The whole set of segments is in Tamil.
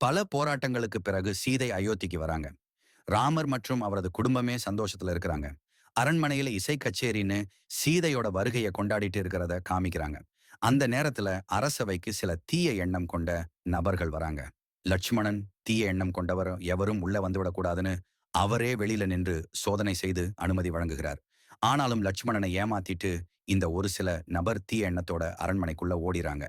பல போராட்டங்களுக்கு பிறகு சீதை அயோத்திக்கு வராங்க. ராமர் மற்றும் அவரது குடும்பமே சந்தோஷத்துல இருக்கிறாங்க. அரண்மனையில இசை கச்சேரின்னு சீதையோட வருகையை கொண்டாடிட்டு இருக்கிறத காமிக்கிறாங்க. அந்த நேரத்துல அரசவைக்கு சில தீய எண்ணம் கொண்ட நபர்கள் வராங்க. லட்சுமணன் தீய எண்ணம் கொண்டவர் எவரும் உள்ள வந்துவிடக்கூடாதுன்னு அவரே வெளியில நின்று சோதனை செய்து அனுமதி வழங்குகிறார். ஆனாலும் லட்சுமணனை ஏமாத்திட்டு இந்த ஒரு சில நபர் தீய எண்ணத்தோட அரண்மனைக்குள்ள ஓடிறாங்க.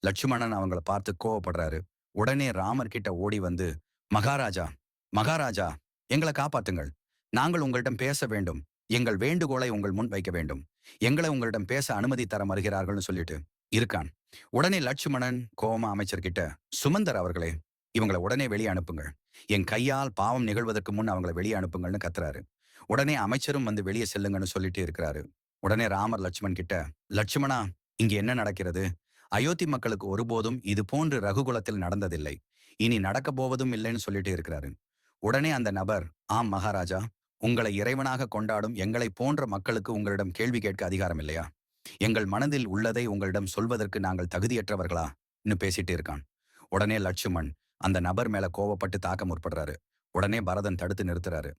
லட்சுமணன் அவங்கள பார்த்து கோவப்படுறாரு. உடனே ராமர் கிட்ட ஓடி வந்து மகாராஜா மகாராஜா எங்களை காப்பாத்துங்கள். நாங்கள் உங்களிடம் பேச வேண்டும். எங்கள் வேண்டுகோளை உங்கள் முன் வைக்க வேண்டும். எங்களை உங்களிடம் பேச அனுமதி தர மறுகிறார்கள்னு சொல்லிட்டு இருக்கான். உடனே லட்சுமணன் கோம அமைச்சர்கிட்ட சுமந்தர் அவர்களே இவங்களை உடனே வெளியே அனுப்புங்கள். என் கையால் பாவம் நிகழ்வதற்கு முன் அவங்களை வெளியே அனுப்புங்கள்னு கத்துறாரு. உடனே அமைச்சரும் வந்து வெளியே செல்லுங்கன்னு சொல்லிட்டு இருக்கிறாரு. உடனே ராமர் லட்சுமண் கிட்ட லட்சுமணா இங்க என்ன நடக்கிறது? அயோத்தி மக்களுக்கு ஒருபோதும் இது போன்று ரகுகுலத்தில் நடந்ததில்லை. இனி நடக்க போவதும் இல்லைன்னு சொல்லிட்டு இருக்கிறாரு. உடனே அந்த நபர் ஆம் மகாராஜா உங்களை இறைவனாக கொண்டாடும் எங்களை போன்ற மக்களுக்கு உங்களிடம் கேள்வி கேட்க அதிகாரம் இல்லையா? எங்கள் மனதில் உள்ளதை உங்களிடம் சொல்வதற்கு நாங்கள் தகுதியற்றவர்களா? இன்னும் பேசிட்டு இருக்கான். உடனே லட்சுமண் அந்த நபர் மேல கோவப்பட்டு தாக்க முற்படுறாரு. உடனே பரதன் தடுத்து நிறுத்துறாரு.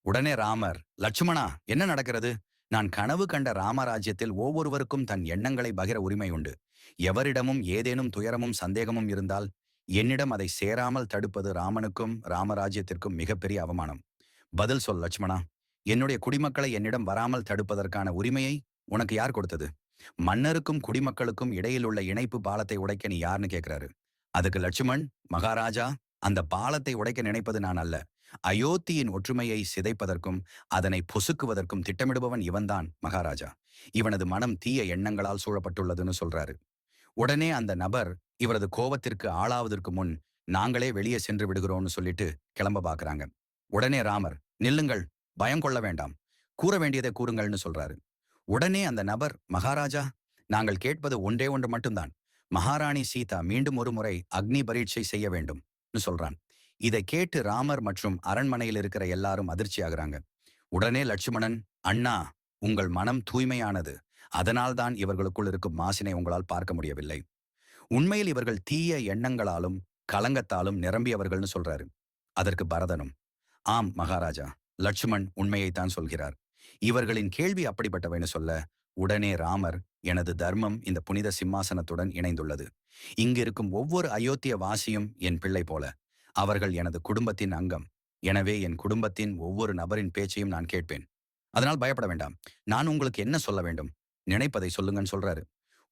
உடனே ராமர் லட்சுமணா என்ன நடக்கிறது? நான் கனவு கண்ட ராமராஜ்யத்தில் ஒவ்வொருவருக்கும் தன் எண்ணங்களை பகிர உரிமை உண்டு. எவரிடமும் ஏதேனும் துயரமும் சந்தேகமும் இருந்தால் என்னிடம் அதை சேராமல் தடுப்பது ராமனுக்கும் ராமராஜ்யத்திற்கும் மிகப்பெரிய அவமானம். பதில் சொல் லட்சுமணா. என்னுடைய குடிமக்களை என்னிடம் வராமல் தடுப்பதற்கான உரிமையை உனக்கு யார் கொடுத்தது? மன்னருக்கும் குடிமக்களுக்கும் இடையில் உள்ள இணைப்பு பாலத்தை உடைக்க நீ யாருன்னு கேட்கிறாரு அதுக்கு லட்சுமண் மகாராஜா அந்த பாலத்தை உடைக்க நினைப்பது நான் அல்ல. அயோத்தியின் ஒற்றுமையை சிதைப்பதற்கும் அதனை பொசுக்குவதற்கும் திட்டமிடுபவன் இவன்தான் மகாராஜா. இவனது மனம் தீய எண்ணங்களால் சூழப்பட்டுள்ளதுன்னு சொல்றாரு. உடனே அந்த நபர் இவரது கோபத்திற்கு ஆளாவதற்கு முன் நாங்களே வெளியே சென்று விடுகிறோம்னு சொல்லிட்டு கிளம்ப பாக்குறாங்க. உடனே ராமர் நில்லுங்கள் பயம் கொள்ள வேண்டாம். கூற வேண்டியதை கூறுங்கள்னு சொல்றாரு. உடனே அந்த நபர் மகாராஜா நாங்கள் கேட்பது ஒன்றே ஒன்று மட்டும்தான். மகாராணி சீதா மீண்டும் ஒரு முறை அக்னி பரீட்சை செய்ய வேண்டும். சொல்றான். இதை கேட்டு ராமர் மற்றும் அரண்மனையில் இருக்கிற எல்லாரும் அதிர்ச்சியாகிறாங்க. உடனே லட்சுமணன் அண்ணா உங்கள் மனம் தூய்மையானது. அதனால்தான் இவர்களுக்குள் இருக்கும் மாசினை உங்களால் பார்க்க முடியவில்லை. உண்மையில் இவர்கள் தீய எண்ணங்களாலும் கலங்கத்தாலும் நிரம்பியவர்கள்னு சொல்றாரு. அதற்கு பரதனும் ஆம் மகாராஜா லட்சுமண் உண்மையைத்தான் சொல்கிறார். இவர்களின் கேள்வி அப்படிப்பட்டவைன்னு சொல்ல உடனே ராமர் எனது தர்மம் இந்த புனித சிம்மாசனத்துடன் இணைந்துள்ளது. இங்கிருக்கும் ஒவ்வொரு அயோத்திய வாசியும் என் பிள்ளை போல. அவர்கள் எனது குடும்பத்தின் அங்கம். எனவே என் குடும்பத்தின் ஒவ்வொரு நபரின் பேச்சையும் நான் கேட்பேன். அதனால் பயப்பட வேண்டாம். நான் உங்களுக்கு என்ன சொல்ல வேண்டும்? நினைப்பதை சொல்லுங்கன்னு சொல்றாரு.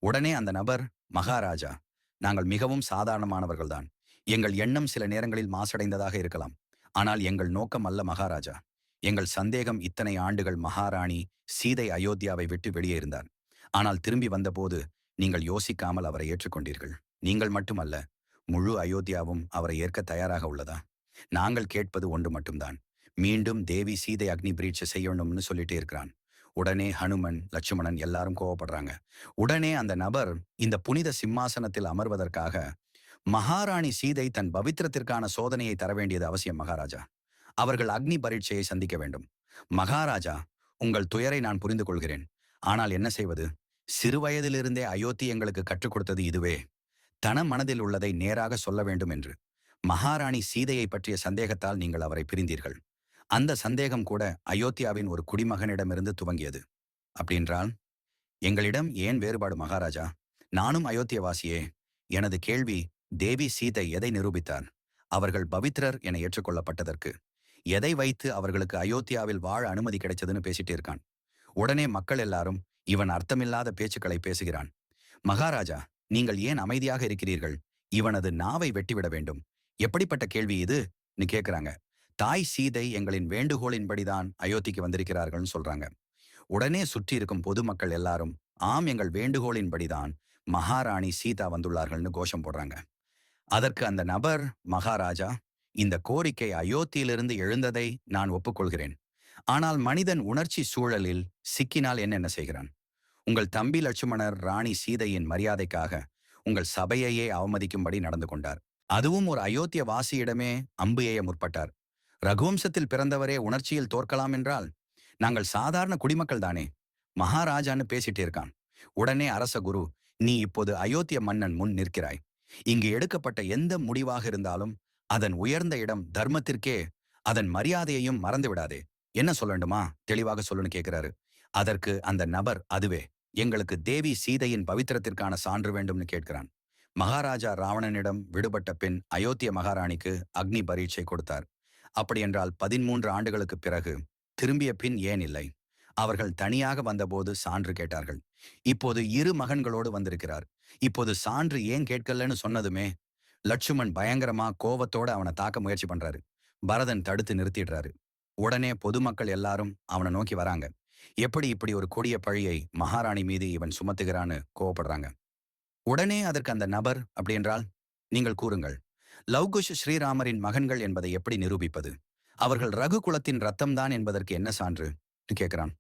உடனே அந்த நபர் மகாராஜா நாங்கள் மிகவும் சாதாரணமானவர்கள்தான். எங்கள் எண்ணம் சில நேரங்களில் மாசடைந்ததாக இருக்கலாம். ஆனால் எங்கள் நோக்கம் அல்ல மகாராஜா. எங்கள் சந்தேகம் இத்தனை ஆண்டுகள் மகாராணி சீதை அயோத்தியாவை விட்டு வெளியே இருந்தார். ஆனால் திரும்பி வந்தபோது நீங்கள் யோசிக்காமல் அவரை ஏற்றுக்கொண்டீர்கள். நீங்கள் மட்டுமல்ல முழு அயோத்தியாவும் அவரை ஏற்க தயாராக உள்ளதா? நாங்கள் கேட்பது ஒன்று மட்டும்தான். மீண்டும் தேவி சீதை அக்னி பிரீட்சை செய்யணும்னு சொல்லிட்டு இருக்கிறான். உடனே ஹனுமன் லட்சுமணன் எல்லாரும் கோவப்படுறாங்க. உடனே அந்த நபர் இந்த புனித சிம்மாசனத்தில் அமர்வதற்காக மகாராணி சீதை தன் பவித்திரத்திற்கான சோதனையை தர வேண்டியது அவசியம் மகாராஜா. அவர்கள் அக்னி பரீட்சையை சந்திக்க வேண்டும். மகாராஜா உங்கள் துயரை நான் புரிந்து கொள்கிறேன் ஆனால் என்ன செய்வது? சிறுவயதிலிருந்தே அயோத்தி எங்களுக்கு கற்றுக் கொடுத்தது இதுவே. தன மனதில் உள்ளதை நேராக சொல்ல வேண்டும் என்று மகாராணி சீதையை பற்றிய சந்தேகத்தால் நீங்கள் அவரை பிரிந்தீர்கள். அந்த சந்தேகம் கூட அயோத்தியாவின் ஒரு குடிமகனிடமிருந்து துவங்கியது. அப்படின்றால் எங்களிடம் ஏன் வேறுபாடு மகாராஜா? நானும் அயோத்தியவாசியே. எனது கேள்வி தேவி சீதை எதை நிரூபித்தார்? அவர்கள் பவித்ரர் என ஏற்றுக்கொள்ளப்பட்டதற்கு. எதை வைத்து அவர்களுக்கு அயோத்தியாவில் வாழ அனுமதி கிடைச்சதுன்னு பேசிட்டு இருக்கான். உடனே மக்கள் எல்லாரும் இவன் அர்த்தமில்லாத பேச்சுக்களை பேசுகிறான். மகாராஜா நீங்கள் ஏன் அமைதியாக இருக்கிறீர்கள்? இவனது நாவை வெட்டிவிட வேண்டும். எப்படிப்பட்ட கேள்வி இதுன்னு கேட்கிறாங்க தாய் சீதை எங்களின் வேண்டுகோளின்படிதான் அயோத்திக்கு வந்திருக்கிறார்கள்னு சொல்றாங்க. உடனே சுற்றி இருக்கும் பொதுமக்கள் எல்லாரும் ஆம் எங்கள் வேண்டுகோளின்படிதான் மகாராணி சீதா வந்துள்ளார்கள்னு கோஷம் போடுறாங்க. அதற்கு அந்த நபர் மகாராஜா இந்த கோரிக்கை அயோத்தியிலிருந்து எழுந்ததை நான் ஒப்புக்கொள்கிறேன். ஆனால் மனிதன் உணர்ச்சி சூழலில் சிக்கினால் என்னென்ன செய்கிறான்? உங்கள் தம்பி லட்சுமணர் ராணி சீதையின் மரியாதைக்காக உங்கள் சபையையே அவமதிக்கும்படி நடந்து கொண்டார். அதுவும் ஒரு அயோத்திய வாசியிடமே அம்பு எய்ய முற்பட்டார். ரகுவம்சத்தில் பிறந்தவரே உணர்ச்சியில் தோற்கலாம் என்றால் நாங்கள் சாதாரண குடிமக்கள் தானே? மகாராஜான்னு பேசிட்டே இருக்கான். உடனே அரச குரு நீ இப்போது அயோத்திய மன்னன் முன் நிற்கிறாய். இங்கு எடுக்கப்பட்ட எந்த முடிவாக இருந்தாலும் அதன் உயர்ந்த இடம் தர்மத்திற்கே அதன் மரியாதையையும் மறந்து விடாதே. என்ன சொல்லணுமா தெளிவாக சொல்லுன்னு கேட்கிறாரு அதற்கு அந்த நபர் அதுவே எங்களுக்கு தேவி சீதையின் பவித்திரத்திற்கான சான்று வேண்டும்னு கேட்கிறான். மகாராஜா ராவணனிடம் விடுபட்ட பின் அயோத்திய மகாராணிக்கு அக்னி பரீட்சை கொடுத்தார். அப்படியென்றால் பதிமூன்று ஆண்டுகளுக்கு பிறகு திரும்பிய பின் ஏன் இல்லை? அவர்கள் தனியாக வந்தபோது சான்று கேட்டார்கள். இப்போது இரு மகன்களோடு வந்திருக்கிறார். இப்போது சான்று ஏன் கேட்கலன்னு சொன்னதுமே லட்சுமண் பயங்கரமா கோவத்தோட அவனை தாக்க முயற்சி பண்றாரு. பரதன் தடுத்து நிறுத்திடுறாரு. உடனே பொதுமக்கள் எல்லாரும் அவனை நோக்கி வராங்க. எப்படி இப்படி ஒரு கொடிய பழியை மகாராணி மீது இவன் சுமத்துகிறான்னு கோவப்படுறாங்க. உடனே அதற்கு அந்த நபர் அப்படி என்றால் நீங்கள் கூறுங்கள். லவ்குஷ் ஸ்ரீராமரின் மகன்கள் என்பதை எப்படி நிரூபிப்பது? அவர்கள் ரகு குலத்தின் ரத்தம்தான் என்பதற்கு என்ன சான்று? கேட்கிறான்.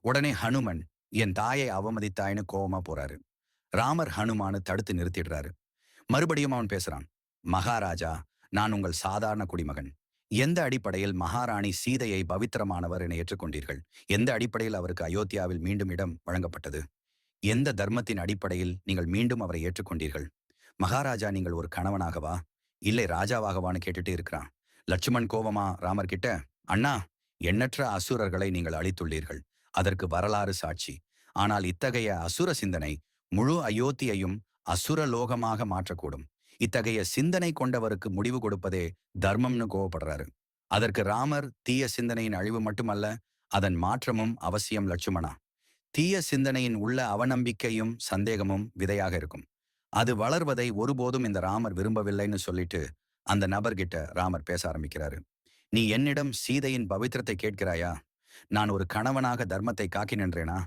உடனே ஹனுமன் என் தாயை அவமதித்தாய்னு கோவமா போறாரு. ராமர் ஹனுமானு தடுத்து நிறுத்திடுறாரு. மறுபடியும் அவன் பேசுறான். மகாராஜா நான் உங்கள் சாதாரண குடிமகன். எந்த அடிப்படையில் மகாராணி சீதையை பவித்திரமானவர் என ஏற்றுக்கொண்டீர்கள்? எந்த அடிப்படையில் அவருக்கு அயோத்தியாவில் மீண்டும் இடம் வழங்கப்பட்டது? எந்த தர்மத்தின் அடிப்படையில் நீங்கள் மீண்டும் அவரை ஏற்றுக்கொண்டீர்கள்? மகாராஜா நீங்கள் ஒரு கணவனாகவா? இல்லை ராஜாவாகவான்னு கேட்டுட்டு இருக்கிறான். லட்சுமண் கோவமா ராமர் கிட்ட அண்ணா எண்ணற்ற அசுரர்களை நீங்கள் அழித்துள்ளீர்கள். அதற்கு வரலாறு சாட்சி. ஆனால் இத்தகைய அசுர சிந்தனை முழு அயோத்தியையும் அசுர லோகமாக மாற்றக்கூடும். இத்தகைய சிந்தனை கொண்டவருக்கு முடிவு கொடுப்பதே தர்மம்னு கோவப்படுறாரு. அதற்கு ராமர் தீய சிந்தனையின் அழிவு மட்டுமல்ல அதன் மாற்றமும் அவசியம் லட்சுமணா. தீய சிந்தனையின் உள்ள அவநம்பிக்கையும் சந்தேகமும் விதையாக இருக்கும். அது வளர்வதை ஒருபோதும் இந்த ராமர் விரும்பவில்லைன்னு சொல்லிட்டு அந்த நபர்கிட்ட ராமர் பேச ஆரம்பிக்கிறாரு. நீ என்னிடம் சீதையின் பவித்திரத்தை கேட்கிறாயா? நான் ஒரு கணவனாக தர்மத்தை காக்கி நின்றேனா?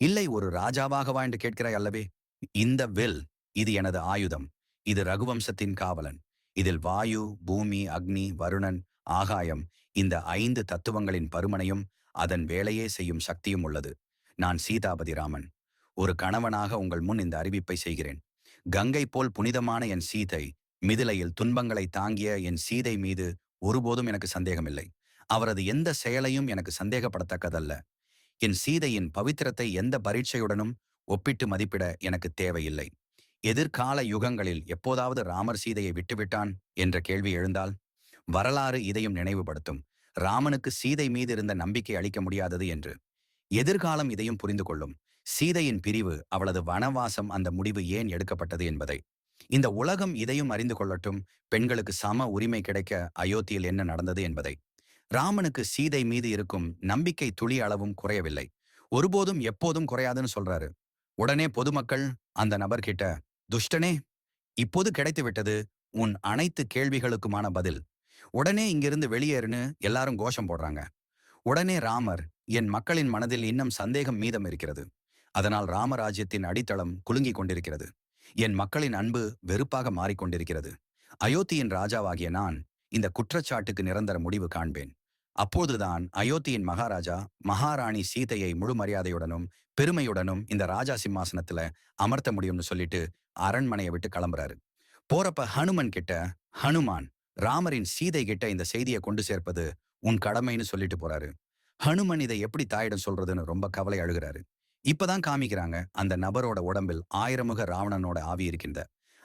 இல்லை ஒரு ராஜாவாகவா என்று கேட்கிறாய் அல்லவே? இந்த வில் இது எனது ஆயுதம். இது ரகுவம்சத்தின் காவலன். இதில் வாயு பூமி அக்னி வருணன் ஆகாயம் இந்த ஐந்து தத்துவங்களின் பருமனையும் அதன் வேலையே செய்யும் சக்தியும் உள்ளது. நான் சீதாபதி ராமன். ஒரு கணவனாக உங்கள் முன் இந்த அறிவிப்பை செய்கிறேன். கங்கை போல் புனிதமான என் சீதை மிதிலையில் துன்பங்களை தாங்கிய என் சீதை மீது ஒருபோதும் எனக்கு சந்தேகமில்லை. அவரது எந்த செயலையும் எனக்கு சந்தேகப்படத்தக்கதல்ல. என் சீதையின் பவித்திரத்தை எந்த பரீட்சையுடனும் ஒப்பிட்டு மதிப்பிட எனக்கு தேவையில்லை. எதிர்கால யுகங்களில் எப்போதாவது ராமர் சீதையை விட்டுவிட்டான் என்ற கேள்வி எழுந்தால் வரலாறு இதையும் நினைவுபடுத்தும். ராமனுக்கு சீதை மீது இருந்த நம்பிக்கை அளிக்க முடியாதது என்று. எதிர்காலம் இதையும் புரிந்து கொள்ளும். சீதையின் பிரிவு அவளது வனவாசம் அந்த முடிவு ஏன் எடுக்கப்பட்டது என்பதை. இந்த உலகம் இதையும் அறிந்து கொள்ளட்டும். பெண்களுக்கு சம உரிமை கிடைக்க அயோத்தியில் என்ன நடந்தது என்பதை. ராமனுக்கு சீதை மீது இருக்கும் நம்பிக்கை துளி அளவும் குறையவில்லை. ஒருபோதும் எப்போதும் குறையாதுன்னு சொல்றாரு. உடனே பொதுமக்கள் அந்த நபர்கிட்ட துஷ்டனே இப்போது கிடைத்துவிட்டது உன் அனைத்து கேள்விகளுக்குமான பதில். உடனே இங்கிருந்து வெளியேறுன்னு எல்லாரும் கோஷம் போடுறாங்க. உடனே ராமர் என் மக்களின் மனதில் இன்னும் சந்தேகம் மீதம் இருக்கிறது. அதனால் ராமராஜ்யத்தின் அடித்தளம் குலுங்கிக் கொண்டிருக்கிறது. என் மக்களின் அன்பு வெறுப்பாக மாறிக்கொண்டிருக்கிறது அயோத்தியின் ராஜாவாகிய நான் இந்த குற்றச்சாட்டுக்கு நிரந்தர முடிவு காண்பேன். அப்போதுதான் அயோத்தியின் மகாராஜா மகாராணி சீதையை முழு மரியாதையுடனும் பெருமையுடனும் இந்த ராஜா சிம்மாசனத்துல அமர்த்த முடியும்னு சொல்லிட்டு அரண்மனையை விட்டு கிளம்புறாரு. போறப்ப ஹனுமன் கிட்ட ஹனுமான் ராமரின் சீதை கிட்ட இந்த செய்தியை கொண்டு சேர்ப்பது உன் கடமைன்னு சொல்லிட்டு போறாரு. ஹனுமன் இதை எப்படி தாயிடம் சொல்றதுன்னு ரொம்ப கவலை அழுகிறாரு. இப்பதான் காமிக்கிறாங்க அந்த நபரோட உடம்பில் ஆயிரமுக ராவணனோட ஆவி இருக்கின்ற.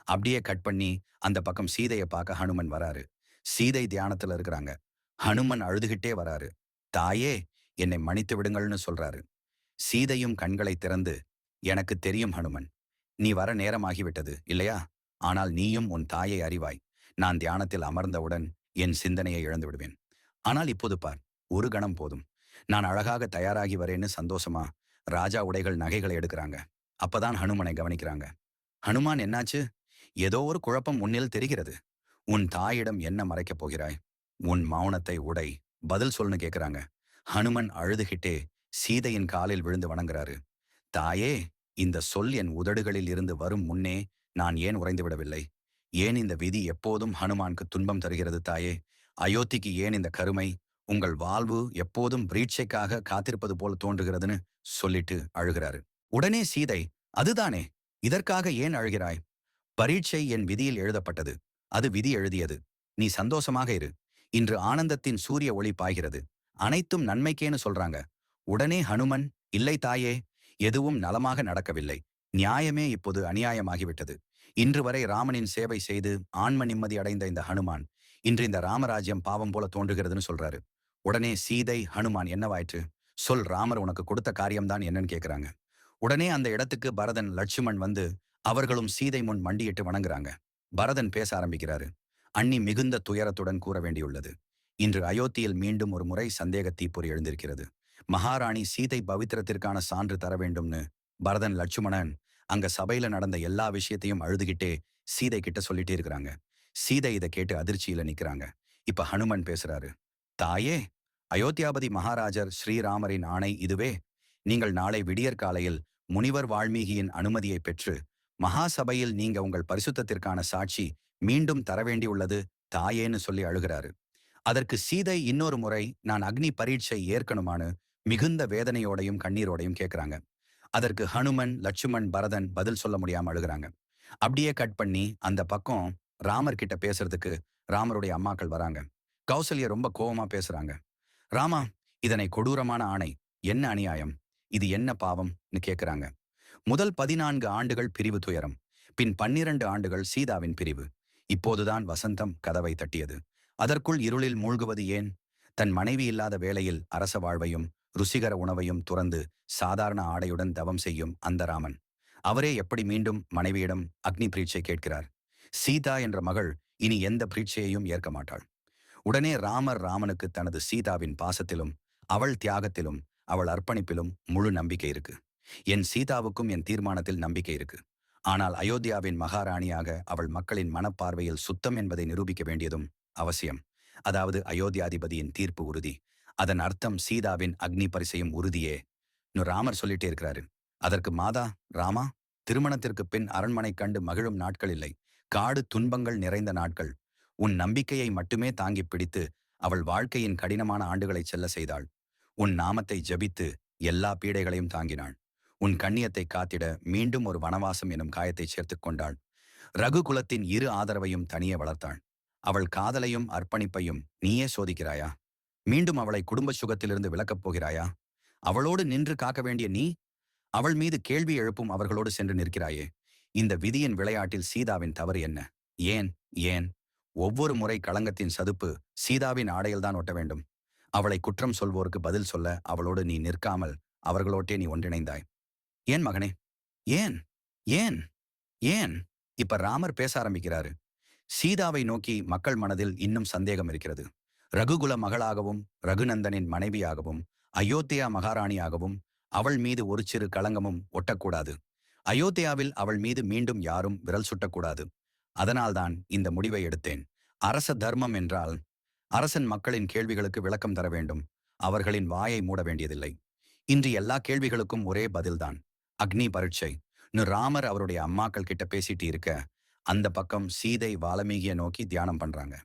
அப்படியே கட் பண்ணி அந்த பக்கம் சீதையை பார்க்க ஹனுமன் வராரு. சீதை தியானத்துல இருக்கிறாங்க. ஹனுமன் அழுதுகிட்டே வராரு. தாயே என்னை மன்னித்து விடுங்கள்னு சொல்றாரு. சீதையும் கண்களை திறந்து எனக்கு தெரியும் ஹனுமன். நீ வர நேரமாகிவிட்டது இல்லையா? ஆனால் நீயும் உன் தாயை அறிவாய். நான் தியானத்தில் அமர்ந்தவுடன் என் சிந்தனையை இழந்து விடுவேன். ஆனால் இப்போது பார் ஒரு கணம் போதும். நான் அழகாக தயாராகி வரேன்னு சந்தோஷமா? ராஜா உடைகள் நகைகளை எடுக்கிறாங்க. அப்பதான் ஹனுமனை கவனிக்கிறாங்க. ஹனுமான் என்னாச்சு? ஏதோ ஒரு குழப்பம் உன்னில் தெரிகிறது. உன் தாயிடம் என்ன மறைக்கப் போகிறாய்? உன் மௌனத்தை உடை. பதில் சொல்லுன்னு கேக்குறாங்க. ஹனுமன் அழுதுகிட்டே சீதையின் காலில் விழுந்து வணங்குறாரு. தாயே இந்த சொல் என் உதடுகளில் இருந்து வரும் முன்னே நான் ஏன் உறைந்து விடவில்லை? ஏன் இந்த விதி எப்போதும் ஹனுமானுக்கு துன்பம் தருகிறது தாயே? அயோத்திக்கு ஏன் இந்த கருமை? உங்கள் வாழ்வு எப்போதும் பிரீட்சைக்காக காத்திருப்பது போல தோன்றுகிறதுன்னு சொல்லிட்டு அழுகிறாரு. உடனே சீதை அதுதானே இதற்காக ஏன் அழுகிறாய்? பரீட்சை என் விதியில் எழுதப்பட்டது. அது விதி எழுதியது. நீ சந்தோஷமாக இரு. இன்று ஆனந்தத்தின் சூரிய ஒளி பாய்கிறது. அனைத்தும் நன்மைக்கேன்னு சொல்றாங்க. உடனே ஹனுமன் இல்லை தாயே எதுவும் நலமாக நடக்கவில்லை. நியாயமே இப்போது அநியாயமாகிவிட்டது. இன்று வரை ராமனின் சேவை செய்து ஆன்ம நிம்மதி அடைந்த இந்த ஹனுமான் இன்று இந்த ராமராஜ்யம் பாவம் போல தோன்றுகிறதுன்னு சொல்றாரு. உடனே சீதை ஹனுமான் என்னவாயிற்று? சொல் ராமர் உனக்கு கொடுத்த காரியம்தான் என்னன்னு கேக்குறாங்க. உடனே அந்த இடத்துக்கு பரதன் லட்சுமண் வந்து அவர்களும் சீதை முன் மண்டியிட்டு வணங்குறாங்க. பரதன் பேச ஆரம்பிக்கிறாரு. அண்ணி மிகுந்த துயரத்துடன் கூற வேண்டியுள்ளது. இன்று அயோத்தியில் மீண்டும் ஒரு முறை சந்தேக தீப்பொறி எழுந்திருக்கிறது. மகாராணி சீதை பவித்திரத்திற்கான சான்று தர வேண்டும்னு பரதன் லட்சுமணன் அங்க சபையில நடந்த எல்லா விஷயத்தையும் அழுதுகிட்டே சீதை கிட்ட சொல்லிட்டே இருக்கிறாங்க. சீதை இதை கேட்டு அதிர்ச்சியில நிக்கிறாங்க. இப்ப ஹனுமன் பேசுறாரு தாயே அயோத்தியாபதி மகாராஜர் ஸ்ரீராமரின் ஆணை இதுவே. நீங்கள் நாளை விடியற்காலையில் முனிவர் வால்மீகியின் அனுமதியை பெற்று மகாசபையில் நீங்க உங்கள் பரிசுத்தத்திற்கான சாட்சி மீண்டும் தர வேண்டியுள்ளது தாயேன்னு சொல்லி அழுகிறாரு. அதற்கு சீதை இன்னொரு முறை நான் அக்னி பரீட்சை ஏற்கணுமான்னு மிகுந்த வேதனையோடையும் கண்ணீரோடையும் கேட்கிறாங்க அதற்கு ஹனுமன் லட்சுமண் பரதன் பதில் சொல்ல முடியாம அழுகிறாங்க. அப்படியே கட் பண்ணி அந்த பக்கம் ராமர் கிட்ட பேசுறதுக்கு ராமருடைய அம்மாக்கள் வராங்க. கௌசல்யா ரொம்ப கோவமா பேசுறாங்க. ராமா இதனை கொடூரமான ஆணை. என்ன அநியாயம்? இது என்ன பாவம்னு கேக்குறாங்க. முதல் பதினான்கு ஆண்டுகள் பிரிவு துயரம். பின் பன்னிரண்டு ஆண்டுகள் சீதாவின் பிரிவு. இப்போதுதான் வசந்தம் கதவை தட்டியது. அதற்குள் இருளில் மூழ்குவது ஏன்? தன் மனைவி இல்லாத வேளையில் அரச வாழ்வையும் ருசிகர உணவையும் துறந்து சாதாரண ஆடையுடன் தவம் செய்யும் அந்தராமன். அவரே எப்படி மீண்டும் மனைவியிடம் அக்னி பிரீட்சை கேட்கிறார்? சீதா என்ற மகள் இனி எந்த பிரீட்சையையும் ஏற்க மாட்டாள். உடனே ராமர் ராமனுக்கு தனது சீதாவின் பாசத்திலும் அவள் தியாகத்திலும் அவள் அர்ப்பணிப்பிலும் முழு நம்பிக்கை இருக்கு. என் சீதாவுக்கும் என் தீர்மானத்தில் நம்பிக்கை இருக்கு. ஆனால் அயோத்தியாவின் மகாராணியாக அவள் மக்களின் மனப்பார்வையில் சுத்தம் என்பதை நிரூபிக்க வேண்டியதும் அவசியம். அதாவது அயோத்தியாதிபதியின் தீர்ப்பு உறுதி. அதன் அர்த்தம் சீதாவின் அக்னி பரிசையும் உறுதியே. இன்னும் ராமர் சொல்லிட்டே இருக்கிறாரு. அதற்கு மாதா ராமா திருமணத்திற்கு பின் அரண்மனை கண்டு மகிழும் நாட்கள் இல்லை. காடு துன்பங்கள் நிறைந்த நாட்கள். உன் நம்பிக்கையை மட்டுமே தாங்கி பிடித்து அவள் வாழ்க்கையின் கடினமான ஆண்டுகளை செல்ல செய்தாள். உன் நாமத்தை ஜபித்து எல்லா பீடைகளையும் தாங்கினாள். உன் கண்ணியத்தை காத்திட மீண்டும் ஒரு வனவாசம் எனும் காயத்தை சேர்த்துக் கொண்டாள். ரகுகுலத்தின் இரு ஆதரவையும் தனியே வளர்த்தாள். அவள் காதலையும் அர்ப்பணிப்பையும் நீயே சோதிக்கிறாயா? மீண்டும் அவளை குடும்ப சுகத்திலிருந்து விலக்கப் போகிறாயா? அவளோடு நின்று காக்க வேண்டிய நீ? அவள் மீது கேள்வி எழுப்பும் அவர்களோடு சென்று நிற்கிறாயே. இந்த விதியின் விளையாட்டில் சீதாவின் தவறு என்ன? ஏன்? ஏன்? ஒவ்வொரு முறை களங்கத்தின் சதுப்பு சீதாவின் ஆடையில்தான் ஒட்ட வேண்டும். அவளை குற்றம் சொல்வோருக்கு பதில் சொல்ல அவளோடு நீ நிற்காமல் அவர்களோட்டே நீ ஒன்றிணைந்தாய். ஏன் மகனே? ஏன்? ஏன்? ஏன்? இப்ப ராமர் பேச ஆரம்பிக்கிறாரு. சீதாவை நோக்கி மக்கள் மனதில் இன்னும் சந்தேகம் இருக்கிறது. ரகுகுல மகளாகவும் ரகுநந்தனின் மனைவியாகவும் அயோத்தியா மகாராணியாகவும் அவள் மீது ஒரு சிறு களங்கமும் ஒட்டக்கூடாது. அயோத்தியாவில் அவள் மீது மீண்டும் யாரும் விரல் சுட்டக்கூடாது. அதனால்தான் இந்த முடிவை எடுத்தேன். அரச தர்மம் என்றால் அரசன் மக்களின் கேள்விகளுக்கு விளக்கம் தர வேண்டும். அவர்களின் வாயை மூட வேண்டியதில்லை. இன்று எல்லா கேள்விகளுக்கும் ஒரே பதில்தான். அக்னி பரீட்சை. நு ராமர் அவருடைய அம்மாக்கள் கிட்ட பேசிட்டு இருக்க அந்த பக்கம் சீதை வால்மீகியை நோக்கி தியானம் பண்றாங்க.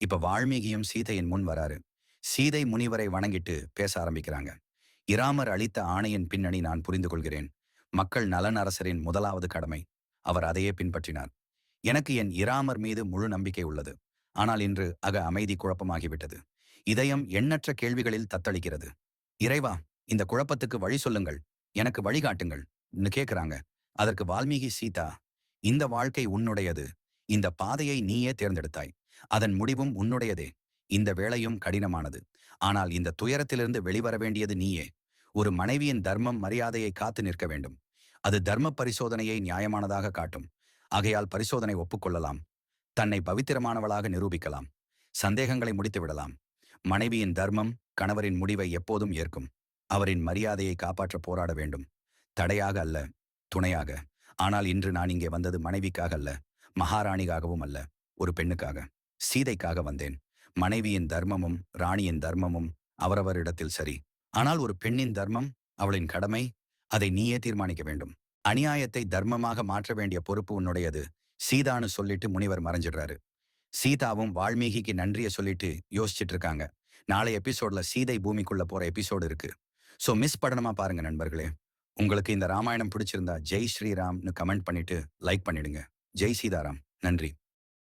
இப்ப வால்மீகியும் சீதையின் முன் வராரு. சீதை முனிவரை வணங்கிட்டு பேச ஆரம்பிக்கிறாங்க. இராமர் அளித்த ஆணையின் பின்னணி நான் புரிந்து கொள்கிறேன். மக்கள் நலன் அரசரின் முதலாவது கடமை. அவர் அதையே பின்பற்றினார். எனக்கு என் இராமர் மீது முழு நம்பிக்கை உள்ளது. ஆனால் இன்று அக அமைதி குழப்பமாகிவிட்டது. இதயம் எண்ணற்ற கேள்விகளில் தத்தளிக்கிறது. இறைவா இந்த குழப்பத்துக்கு வழி சொல்லுங்கள். எனக்கு வழிகாட்டுங்கள் கேக்குறாங்க. அதற்கு வால்மீகி சீதா இந்த வாழ்க்கை உன்னுடையது. இந்த பாதையை நீயே தேர்ந்தெடுத்தாய். அதன் முடிவும் உன்னுடையதே. இந்த வேளையும் கடினமானது. ஆனால் இந்த துயரத்திலிருந்து வெளிவர வேண்டியது நீயே. ஒரு மனைவியின் தர்மம் மரியாதையை காத்து நிற்க வேண்டும். அது தர்ம பரிசோதனையை நியாயமானதாக காட்டும். ஆகையால் பரிசோதனை ஒப்புக்கொள்ளலாம். தன்னை பவித்திரமானவளாக நிரூபிக்கலாம். சந்தேகங்களை முடித்து விடலாம் மனைவியின் தர்மம் கணவரின் முடிவை எப்போதும் ஏற்கும். அவரின் மரியாதையை காப்பாற்ற போராட வேண்டும். தடையாக அல்ல துணையாக. ஆனால் இன்று நான் இங்கே வந்தது மனைவிக்காக அல்ல மகாராணிக்காகவும் அல்ல ஒரு பெண்ணுக்காக. சீதைக்காக வந்தேன். மனைவியின் தர்மமும் ராணியின் தர்மமும் அவரவரிடத்தில் சரி. ஆனால் ஒரு பெண்ணின் தர்மம் அவளின் கடமை அதை நீயே தீர்மானிக்க வேண்டும். அநியாயத்தை தர்மமாக மாற்ற வேண்டிய பொறுப்பு உன்னுடையது சீதான்னு சொல்லிட்டு முனிவர் மறைஞ்சிடுறாரு. சீதாவும் வால்மீகிக்கு நன்றிய சொல்லிட்டு யோசிச்சுட்டு இருக்காங்க. நாளை எபிசோட்ல சீதை பூமிக்குள்ள போற எபிசோடு இருக்கு. சோ மிஸ் படனமா பாருங்க நண்பர்களே. உங்களுக்கு இந்த ராமாயணம் பிடிச்சிருந்தா ஜெய் ஸ்ரீராம்னு கமெண்ட் பண்ணிட்டு லைக் பண்ணிடுங்க. ஜெய் சீதாராம். நன்றி.